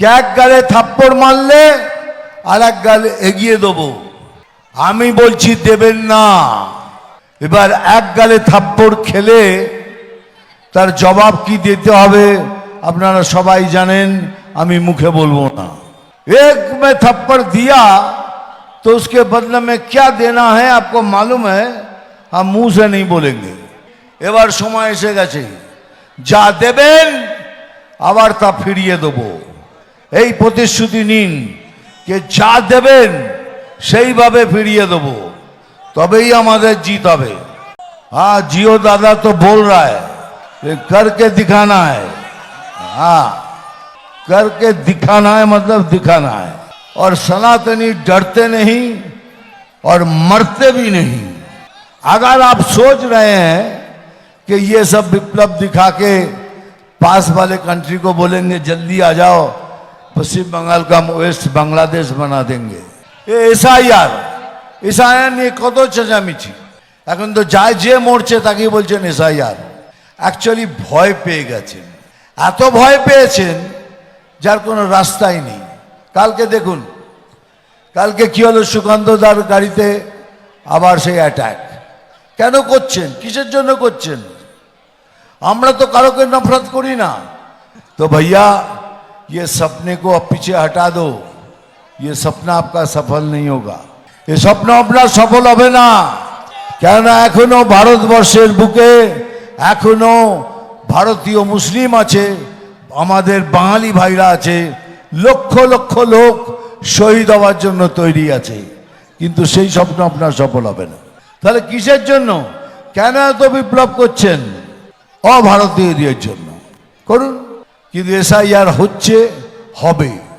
কে এক গালে থাপ্পড় মারলে আর এক গালে এগিয়ে দেবো আমি বলছি দেবেন না এবার এক গালে থাপ্পড় খেলে তার জবাব কি দিতে হবে আপনারা সবাই জানেন আমি মুখে বলবো না एक में थप्पड़ दिया तो उसके बदले में क्या देना है आपको मालूम है हम मुंह से नहीं बोलेंगे এবার সময় এসে গেছে যা দেবেন আবার তা ফিরিয়ে দেব এই প্রতিশ্রুতি নিন যে যা দেবেন সেইভাবে ফিরিয়ে দেব তবেই আমাদের জিত হবে हाँ जियो दादा तो बोल रहा है ये करके दिखाना है हाँ करके दिखाना है मतलब दिखाना है और सनातनी डरते नहीं और मरते भी नहीं अगर आप सोच रहे हैं कि ये सब विप्लव दिखा के पास वाले कंट्री को बोलेंगे जल्दी आ जाओ पश्चिम बंगाल का वेस्ट बांग्लादेश बना देंगे ये ऐसा यार এসআইআর নিয়ে কত চেঁচামেচি এখন তো যায় যে মরছে তাকেই বলছেন এসআইআর অ্যাকচুয়ালি ভয় পেয়ে গেছেন এত ভয় পেয়েছেন যার কোনো রাস্তাই নেই কালকে দেখুন কালকে কি হলো সুকান্তদার গাড়িতে আবার সেই অ্যাটাক কেন করছেন কিসের জন্য করছেন আমরা তো কারোকে নফরত করি না তো भैया ये सपने को अब पीछे हटा दो ये सपना आपका सफल नहीं होगा এ স্বপ্ন আপনার সফল হবে না কেননা এখনো ভারতবর্ষের বুকে এখনো ভারতীয় মুসলিম আছে আমাদের বাঙালি ভাইরা আছে লক্ষ লক্ষ লোক শহীদ হওয়ার জন্য তৈরি আছে কিন্তু সেই স্বপ্ন আপনার সফল হবে না তাহলে কিসের জন্য কেন এত বিপ্লব করছেন অভারতীয়দের জন্য করুন কিন্তু এসআইআর হচ্ছে হবে।